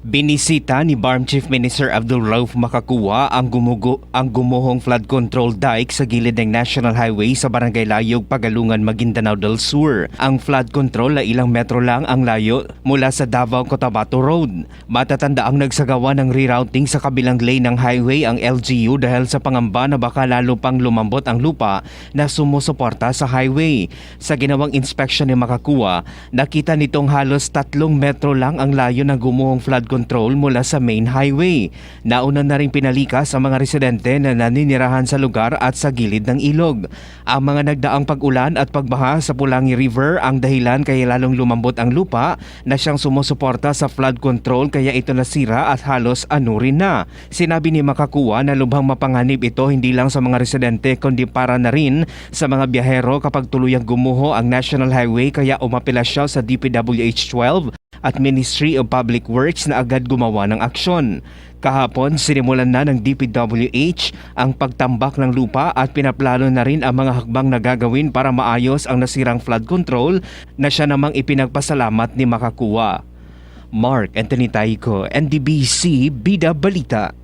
Binisita ni BARM Chief Minister Abdul Rauf Makakuwa ang, gumugo, ang gumuhong flood control dike sa gilid ng National Highway sa Barangay Layog, Pagalungan, Maguindanao del Sur. Ang flood control ay ilang metro lang ang layo mula sa Davao Cotabato Road. Matatanda ang nagsagawa ng rerouting sa kabilang lane ng highway ang LGU dahil sa pangamba na baka lalo pang lumambot ang lupa na sumusuporta sa highway. Sa ginawang inspection ni Makakuwa, nakita nitong halos tatlong metro lang ang layo ng gumuhong flood control mula sa main highway. Nauna na rin pinalikas ang mga residente na naninirahan sa lugar at sa gilid ng ilog. Ang mga nagdaang pag-ulan at pagbaha sa Pulangi River ang dahilan kaya lalong lumambot ang lupa na siyang sumusuporta sa flood control kaya ito nasira at halos anurin na. Sinabi ni Makakuwa na lubhang mapanganib ito hindi lang sa mga residente kundi para na rin sa mga biyahero kapag tuluyang gumuho ang National Highway kaya umapila siya sa DPWH 12 at Ministry of Public Works na agad gumawa ng aksyon. Kahapon, sinimulan na ng DPWH ang pagtambak ng lupa at pinaplano na rin ang mga hakbang na gagawin para maayos ang nasirang flood control na siya namang ipinagpasalamat ni Makakuwa. Mark Anthony Taico, NDBC, Bida Balita.